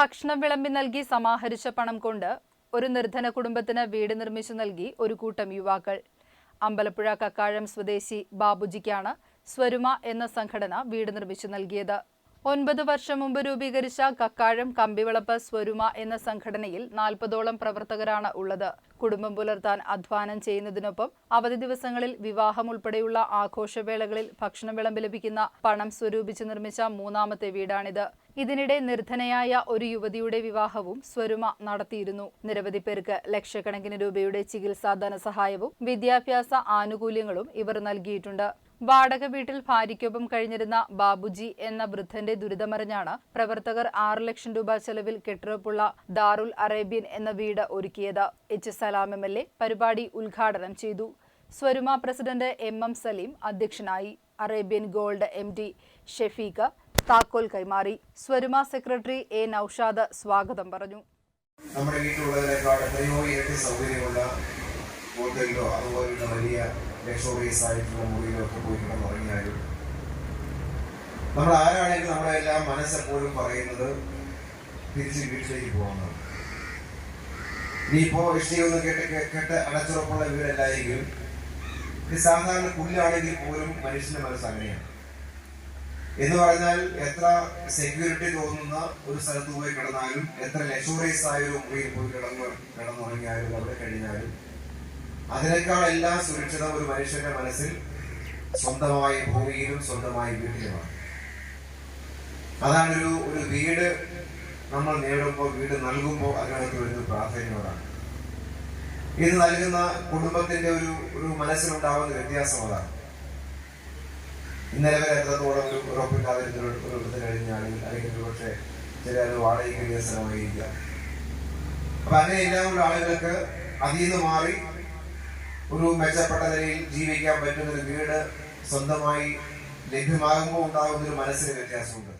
ഭക്ഷണം വിളമ്പി നൽകി സമാഹരിച്ച പണം കൊണ്ട് ഒരു നിർധന കുടുംബത്തിന് വീട് നിർമ്മിച്ചു നൽകി ഒരു കൂട്ടം യുവാക്കൾ. അമ്പലപ്പുഴ കക്കാഴം സ്വദേശി ബാബുജിക്കാണ് സ്വരുമ എന്ന സംഘടന വീട് നിർമ്മിച്ചു നൽകിയത്. ഒൻപത് വർഷം മുമ്പ് രൂപീകരിച്ച കക്കാഴം കമ്പിവിളപ്പ് സ്വരുമ എന്ന സംഘടനയിൽ നാൽപ്പതോളം പ്രവർത്തകരാണ് ഉള്ളത്. കുടുംബം പുലർത്താൻ അധ്വാനം ചെയ്യുന്നതിനൊപ്പം അവധി ദിവസങ്ങളിൽ വിവാഹം ഉൾപ്പെടെയുള്ള ആഘോഷവേളകളിൽ ഭക്ഷണം വിളമ്പി ലഭിക്കുന്ന പണം സ്വരൂപിച്ച് നിർമ്മിച്ച മൂന്നാമത്തെ വീടാണിത്. ഇതിനിടെ നിർധനയായ ഒരു യുവതിയുടെ വിവാഹവും സ്വരുമ നടത്തിയിരുന്നു. നിരവധി പേർക്ക് ലക്ഷക്കണക്കിന് രൂപയുടെ ചികിത്സാ ധനസഹായവും വിദ്യാഭ്യാസ ആനുകൂല്യങ്ങളും ഇവർ നൽകിയിട്ടുണ്ട്. വാടക വീട്ടിൽ ഭാര്യയ്ക്കൊപ്പം കഴിഞ്ഞിരുന്ന ബാബുജി എന്ന വൃദ്ധന്റെ ദുരിതമറിഞ്ഞാണ് പ്രവർത്തകർ ആറ് ലക്ഷം രൂപ ചെലവിൽ കെട്ടുറപ്പുള്ള ദാറുൽ അറേബ്യൻ എന്ന വീട് ഒരുക്കിയത്. H Salam M L A പരിപാടി ഉദ്ഘാടനം ചെയ്തു. Swaruma president M M Saleem അധ്യക്ഷനായി. Arabian gold M D Shefeeq താക്കോൽ കൈമാറി. സ്വരുമ സെക്രട്ടറി എ നൌഷാദ് സ്വാഗതം പറഞ്ഞു. നമ്മുടെ വീട്ടിലുള്ളതിനേക്കാൾ വലിയ നമ്മൾ നമ്മുടെ എല്ലാം മനസ്സെപ്പോഴും പറയുന്നത് തിരിച്ച് വീട്ടിലേക്ക് പോകുന്നത് ഇനിയിപ്പോ ഇഷ്ടയൊന്നും കേട്ട് കേട്ട് അടച്ചുറപ്പുള്ള വീടല്ലായെങ്കിലും സാധാരണ പുല്ലാണെങ്കിൽ പോലും മനുഷ്യന്റെ മനസ്സ് അങ്ങനെയാണ്. എന്ന് പറഞ്ഞാൽ എത്ര സെക്യൂരിറ്റി തോന്നുന്ന ഒരു സ്ഥലത്ത് പോയി കിടന്നാലും എത്ര ലക്ഷറീസ് ആയ ഒരു മുറിയിൽ പോയി കിടന്നു കിടന്നുറങ്ങിയാലും അവിടെ കഴിഞ്ഞാലും അതിനേക്കാൾ എല്ലാം സുരക്ഷിതം ഒരു മനുഷ്യന്റെ മനസ്സിൽ സ്വന്തമായ ഭൂമിയിലും സ്വന്തമായ വീട്ടിലുമാണ്. അതാണ് ഒരു ഒരു വീട് നമ്മൾ നേടുമ്പോൾ വീട് നൽകുമ്പോൾ അതിനകത്ത് വരുന്ന പ്രാധാന്യമതാണ് ഇത് നൽകുന്ന കുടുംബത്തിന്റെ ഒരു ഒരു മനസ്സിലുണ്ടാവുന്ന വ്യത്യാസം അതാണ്. ഇന്നലെ വരെ എത്രത്തോളം ഒരു ഉറപ്പില്ലാതെ ഒരു വൃദ്ധ കഴിഞ്ഞാണെങ്കിൽ അല്ലെങ്കിൽ ഒരു പക്ഷേ ചില ഒരു വാടകയ്ക്ക് കഴിയുന്ന സ്ഥലമായിരിക്കാം അപ്പൊ അങ്ങനെയെല്ലാം ഉള്ള ആളുകൾക്ക് അതിൽ നിന്ന് മാറി ഒരു മെച്ചപ്പെട്ട നിലയിൽ ജീവിക്കാൻ പറ്റുന്ന ഒരു വീട് സ്വന്തമായി ലഭ്യമാകുമ്പോൾ ഉണ്ടാകുന്ന ഒരു മനസ്സിന് വ്യത്യാസമുണ്ട്.